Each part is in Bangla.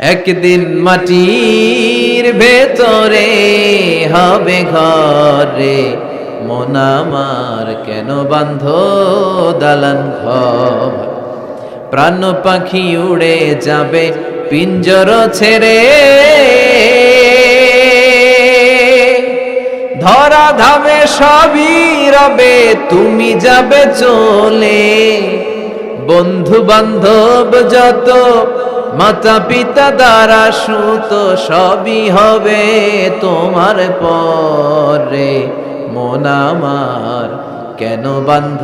একদিন মাটির ভেতরে হবে ঘরে, মন আমার কেন বান্ধ দালান ঘর? প্রাণ পাখি উড়ে যাবে, পিঞ্জর ছেড়ে। ধরা ধামে সবই রবে, তুমি যাবে চলে। বন্ধু বান্ধব যত মাতা পিতা দ্বারা সুত সবই হবে তোমার পরে। মন আমার কেন বান্ধ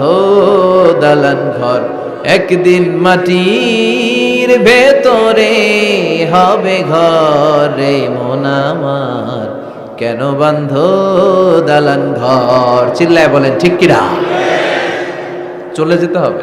দালান ঘর? একদিন মাটির ভেতরে হবে ঘরে। মন আমার কেন বান্ধ দালান ঘর? চিল্লায় বলেন, ঠিক কিনা? চলে যেতে হবে।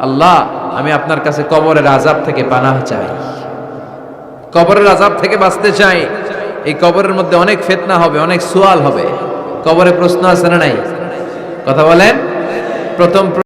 আল্লাহ, আমি আপনার কাছে কবরের আজাব থেকে পানাহ চাই। কবরের আজাব থেকে বাঁচতে চাই। এই কবরের মধ্যে অনেক ফেতনা হবে, অনেক সোয়াল হবে। কবরে প্রশ্ন আছে না নাই? কথা বলেন? প্রথম